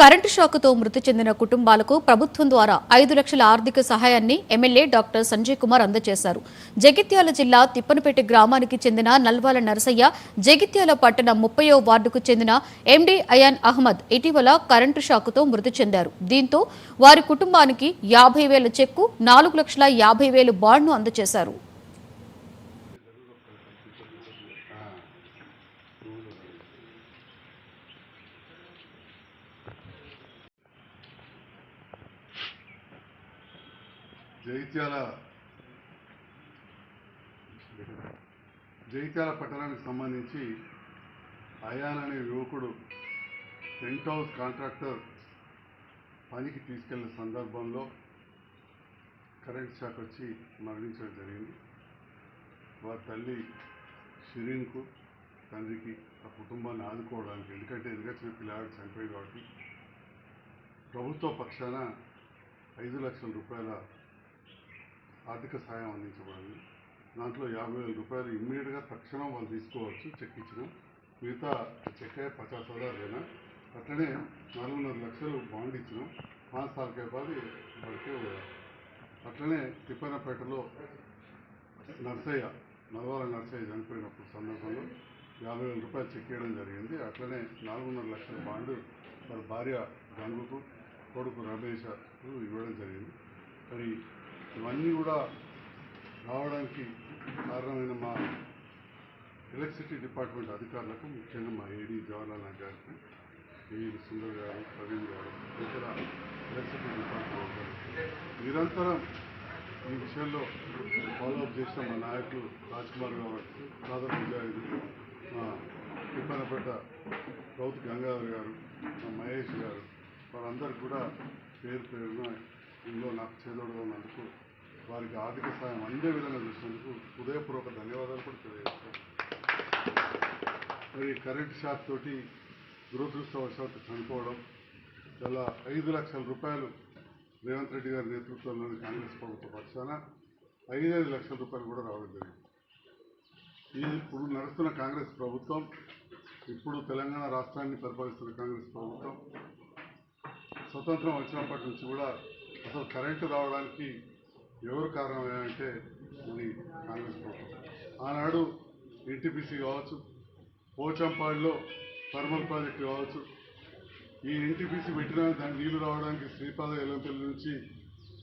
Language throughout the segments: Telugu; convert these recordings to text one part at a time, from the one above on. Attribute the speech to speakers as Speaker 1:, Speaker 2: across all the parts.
Speaker 1: కరెంటు షాకుతో మృతి చెందిన కుటుంబాలకు ప్రభుత్వం ద్వారా ఐదు లక్షల ఆర్థిక సహాయాన్ని ఎమ్మెల్యే డాక్టర్ సంజయ్ కుమార్ అందజేశారు. జగిత్యాల జిల్లా తిప్పనపేట గ్రామానికి చెందిన నల్వాల నరసయ్య జగిత్యాల పట్టణ ముప్పయో వార్డుకు చెందిన ఎండీ అయాన్ అహ్మద్ ఇటీవల కరెంటు షాకుతో మృతి చెందారు. దీంతో వారి కుటుంబానికి యాభై వేల చెక్కు నాలుగు లక్షల యాభై వేలు బాండ్ను అందజేశారు.
Speaker 2: జైత్యాల జైత్యాల పట్టణానికి సంబంధించి అయాన్ అనే యువకుడు టెంట్ హౌస్ కాంట్రాక్టర్ పనికి తీసుకెళ్ళిన సందర్భంలో కరెంట్ షాక్ వచ్చి మరణించడం జరిగింది. వారి తల్లి షిరీన్కు తండ్రికి ఆ కుటుంబాన్ని ఆదుకోవడానికి ఎందుకంటే ఎందుకంటే పిల్లాడు చనిపోయింది కాబట్టి ప్రభుత్వ పక్షాన ఐదు లక్షల రూపాయల ఆర్థిక సాయం అందించబడింది. దాంట్లో యాభై వేల రూపాయలు ఇమ్మీడియట్గా తక్షణం వాళ్ళు తీసుకోవచ్చు చెక్ ఇచ్చిన. మిగతా చెక్ పచాస్ హజార్లైనా అట్లనే నాలుగున్నర లక్షలు బాండ్ ఇచ్చినాం. పాంచ్ సాల్ కే అట్లనే తిప్పనపేటలో నర్సయ్య నల్వాల నర్సయ్య చనిపోయినప్పుడు సందర్భంలో యాభై వేల రూపాయలు చెక్ చేయడం జరిగింది. అట్లనే నాలుగున్నర లక్షల బాండ్ వారి భార్య గంగుకు కొడుకు రమేష్ ఇవ్వడం జరిగింది. మరి ఇవన్నీ కూడా రావడానికి కారణమైన మా ఎలక్ట్రిసిటీ డిపార్ట్మెంట్ అధికారులకు ముఖ్యంగా మా ఏడీ జవహర్లాల్ గారికి ఏఈ సుందర్ గారు ప్రవీణ్ గారు ఇతర ఎలక్ట్రిసిటీ డిపార్ట్మెంట్ నిరంతరం ఈ విషయంలో ఫాలోఅప్ చేసిన మా నాయకులు రాజ్ కుమార్ గారు సాదర్ ముజాహిద్ మా తిప్పనపేట రౌత్ గంగాధర్ గారు మా మహేష్ గారు వారందరూ కూడా పేరు పేరున ఇందులో నాకు చేదోడుగా ఉన్నందుకు వారికి ఆర్థిక సాయం అందే విధంగా చూసినందుకు హృదయపూర్వక ధన్యవాదాలు కూడా తెలియజేస్తాను మరి కరెంట్ షాక్ తోటి దురదృష్టవశాత్తు చనిపోవడం చాలా ఐదు లక్షల రూపాయలు రేవంత్ రెడ్డి గారి నేతృత్వంలోని కాంగ్రెస్ ప్రభుత్వ పక్షాన ఐదైదు లక్షల రూపాయలు కూడా రావడం జరిగింది. ఈ ఇప్పుడు నడుస్తున్న కాంగ్రెస్ ప్రభుత్వం ఇప్పుడు తెలంగాణ రాష్ట్రాన్ని పరిపాలిస్తున్న కాంగ్రెస్ ప్రభుత్వం స్వతంత్రం వచ్చినప్పటి నుంచి కూడా అసలు కరెంటు రావడానికి ఎవరు కారణం ఏమంటే మరి కాంగ్రెస్ ప్రభుత్వం. ఆనాడు ఎన్టీపీసీ కావచ్చు పోచంపాడులో థర్మల్ ప్రాజెక్టు కావచ్చు ఈ ఎన్టీపీసీ పెట్టిన దాని నీళ్ళు రావడానికి శ్రీపాద ఎల్లంపల్లి నుంచి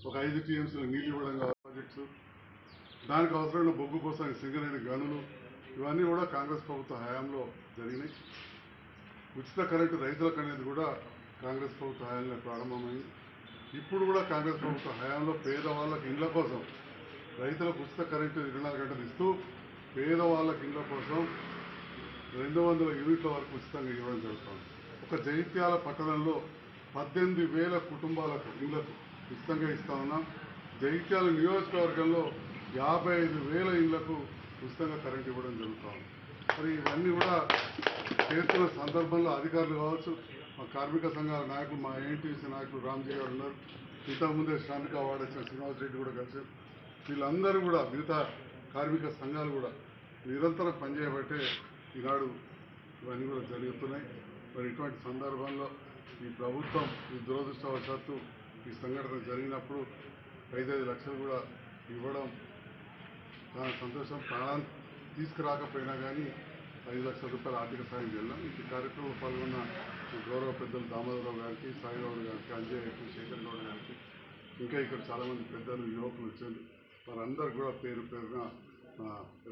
Speaker 2: ఒక ఐదు టీఎంసీలు నీళ్ళు ఇవ్వడం ప్రాజెక్ట్స్ దానికి అవసరమైన బొగ్గు కోసం సింగరేణి గనులు ఇవన్నీ కూడా కాంగ్రెస్ ప్రభుత్వ హయాంలో జరిగినాయి. ఉచిత కరెంటు రైతులకు అనేది కూడా కాంగ్రెస్ ప్రభుత్వ హయాంలో ప్రారంభమైంది. ఇప్పుడు కూడా కాంగ్రెస్ ప్రభుత్వ హయాంలో పేదవాళ్ళకి ఇండ్ల కోసం రైతులకు ఉచిత కరెంటు ఇరవై నాలుగు గంటలు ఇస్తూ పేదవాళ్ళకి ఇండ్ల కోసం రెండు వందల యూనిట్ల వరకు ఉచితంగా ఇవ్వడం జరుగుతుంది. ఒక జైత్యాల పట్టణంలో పద్దెనిమిది వేల కుటుంబాలకు ఇళ్ళకు ఉచితంగా ఇస్తా ఉన్నాం. జైత్యాల నియోజకవర్గంలో యాభై ఐదు వేల ఇళ్ళకు ఉచితంగా కరెంట్ ఇవ్వడం జరుగుతుంది. మరి ఇవన్నీ కూడా చేస్తున్న సందర్భంలో అధికారులు కావచ్చు మా కార్మిక సంఘాల నాయకులు మా ఏఎన్టీసీ నాయకులు రామ్జీ గారు ఉన్నారు. ఇంతకుముందే శ్రామిక అవార్డు వచ్చిన శ్రీనివాస్ రెడ్డి కూడా కలిసారు వీళ్ళందరూ కూడా మిగతా కార్మిక సంఘాలు కూడా నిరంతరం పనిచేయబట్టే ఈనాడు ఇవన్నీ కూడా జరుగుతున్నాయి. మరి ఇటువంటి సందర్భంలో ఈ ప్రభుత్వం ఈ దురదృష్టవశాత్తు ఈ సంఘటన జరిగినప్పుడు ఐదైదు లక్షలు కూడా ఇవ్వడం చాలా సంతోషం ప్రాణాన్ని తీసుకురాకపోయినా కానీ ఐదు లక్షల రూపాయల ఆర్థిక సాయం చేయాలి? ఈ కార్యక్రమంలో పాల్గొన్న గౌరవ పెద్దలు దామోదరరావు గారికి సాయిగౌడ్ గారికి అంజయ్ గారికి శేఖర్ గౌడ్ గారికి ఇంకా ఇక్కడ చాలామంది పెద్దలు యువకులు వచ్చారు. వారందరూ కూడా పేరు పేరున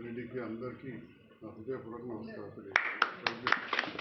Speaker 2: రెడ్డికి అందరికీ నా హృదయపూర్వక నమస్కారం తెలియజేస్తాను